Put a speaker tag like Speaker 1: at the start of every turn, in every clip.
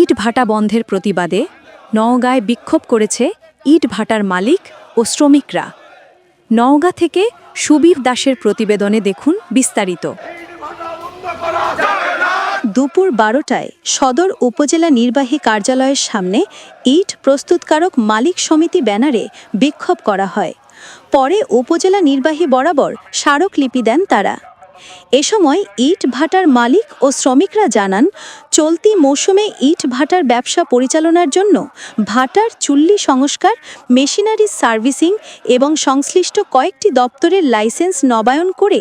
Speaker 1: ইট ভাটা বন্ধের প্রতিবাদে নওগাঁয় বিক্ষোভ করেছে ইট ভাটার মালিক ও শ্রমিকরা। নওগাঁ থেকে সুবীর দাসের প্রতিবেদনে দেখুন বিস্তারিত।
Speaker 2: দুপুর বারোটায় সদর উপজেলা নির্বাহী কার্যালয়ের সামনে ইট প্রস্তুতকারক মালিক সমিতি ব্যানারে বিক্ষোভ করা হয়। পরে উপজেলা নির্বাহী বরাবর স্মারকলিপি দেন তারা। এ সময় ইট ভাটার মালিক ও শ্রমিকরা জানান, চলতি মৌসুমে ইট ভাটার ব্যবসা পরিচালনার জন্য ভাটার চুল্লি সংস্কার, মেশিনারি সার্ভিসিং এবং সংশ্লিষ্ট কয়েকটি দপ্তরের লাইসেন্স নবায়ন করে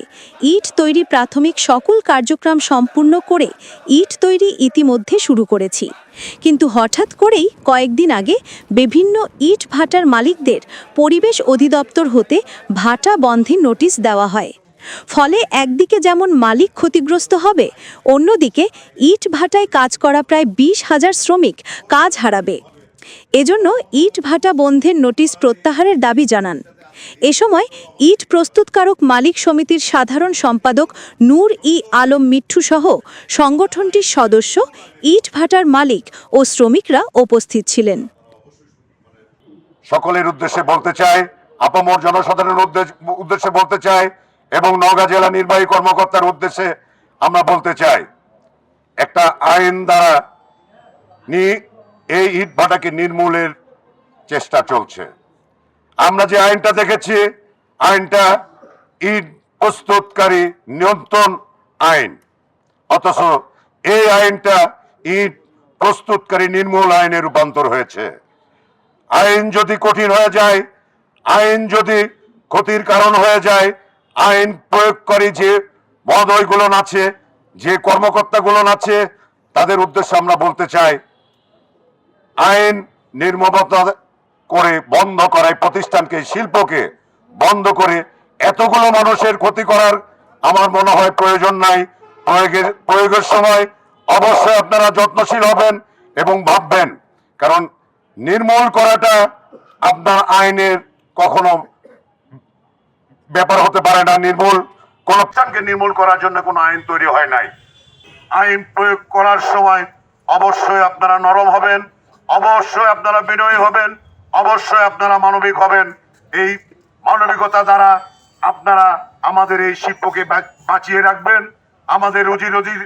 Speaker 2: ইট তৈরি প্রাথমিক সকল কার্যক্রম সম্পূর্ণ করে ইট তৈরি ইতিমধ্যে শুরু করেছি। কিন্তু হঠাৎ করেই কয়েকদিন আগে বিভিন্ন ইট ভাটার মালিকদের পরিবেশ অধিদপ্তর হতে ভাটা বন্ধে নোটিশ দেওয়া হয়। ফলে একদিকে যেমন মালিক ক্ষতিগ্রস্ত হবে, অন্যদিকে ইট ভাটায় কাজ করা প্রায় বিশ হাজার শ্রমিক কাজ হারাবে। এজন্য ইট ভাটা বন্ধের নোটিশ প্রত্যাহারের দাবি জানান। এ সময় ইট প্রস্তুতকারক মালিক সমিতির সাধারণ সম্পাদক নূর ই আলম মিঠু সহ সংগঠনটির সদস্য, ইট ভাটার মালিক ও শ্রমিকরা উপস্থিত ছিলেন।
Speaker 3: সকলের উদ্দেশ্যে বলতে চাই, আপামর জনসাধারণের উদ্দেশ্যে বলতে চাই এবং নওগাঁ জেলা নির্বাহী কর্মকর্তার উদ্দেশ্যে আমরা বলতে চাই, একটা আইন দ্বারা নি, এই ইট ভাটাকে নির্মূলের চেষ্টা চলছে। আমরা যে আইনটা দেখেছি, আইনটা ইট প্রস্তুতকারী নিয়ন্ত্রণ আইন। অথচ এই আইনটা ইট প্রস্তুতকারী নির্মূল আইনে রূপান্তর হয়েছে। আইন যদি কঠিন হয়ে যায়, আইন যদি ক্ষতির কারণ হয়ে যায় আইন প্রয়োগ করে যে মহোদয়গুলো আছে যে কর্মকর্তাগুলো আছে তাদের উদ্দেশ্যে আমরা বলতে চাই, আইন নির্মমতা করে বন্ধ করায় প্রতিষ্ঠানকে শিল্পকে বন্ধ করে এতগুলো মানুষের ক্ষতি করার আমার মনে হয় প্রয়োজন নাই। প্রয়োগের প্রয়োগের সময় অবশ্যই আপনারা যত্নশীল হবেন এবং ভাববেন, কারণ নির্মূল করাটা আপনার আইনের কখনো ব্যাপার হতে পারে না, নির্মূল। প্রতিষ্ঠানকে নির্মূল করার জন্য কোনো আইন তৈরি হয় নাই। আইন প্রয়োগ করার সময় অবশ্যই আপনারা নরম হবেন, অবশ্যই আপনারা বিনয়ী হবেন, অবশ্যই আপনারা মানবিক হবেন। এই মানবিকতা দ্বারা আপনারা আমাদের এই শিল্পকে বাঁচিয়ে রাখবেন, আমাদের রুজি রুজির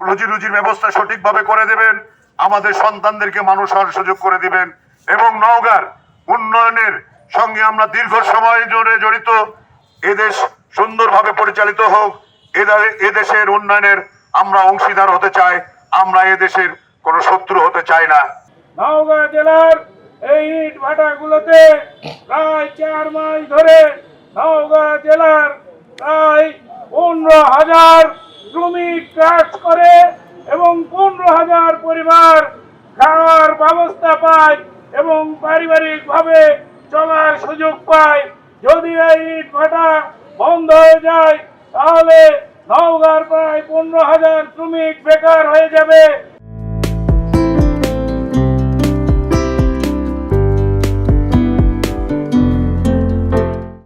Speaker 3: রুজি রুজির ব্যবস্থা সঠিকভাবে করে দেবেন, আমাদের সন্তানদেরকে মানুষ হওয়ার সুযোগ করে দিবেন এবং নওগাঁর উন্নয়নের সঙ্গে আমরা দীর্ঘ সময় ধরে জড়িত। এদেশ সুন্দরভাবে পরিচালিত হোক। এদা- এদেশের উন্নয়নের আমরা অংশীদার হতে চাই। আমরা এদেশের কোনো শত্রু হতে চাই না।
Speaker 4: নওগাঁ জেলার এই ইট ভাটাগুলোতে প্রায় চার মাস ধরে নওগাঁ জেলার প্রায় পনেরো হাজার শ্রমিক কাজ করে এবং পনেরো হাজার পরিবার খাওয়ার ব্যবস্থা পায় এবং পারিবারিকভাবে চলার সুযোগ পায়। যদি এই ইট ভাটা বন্ধ হয়ে যায়, তাহলে নওগাঁর প্রায় পনেরো হাজার শ্রমিক বেকার হয়ে যাবে।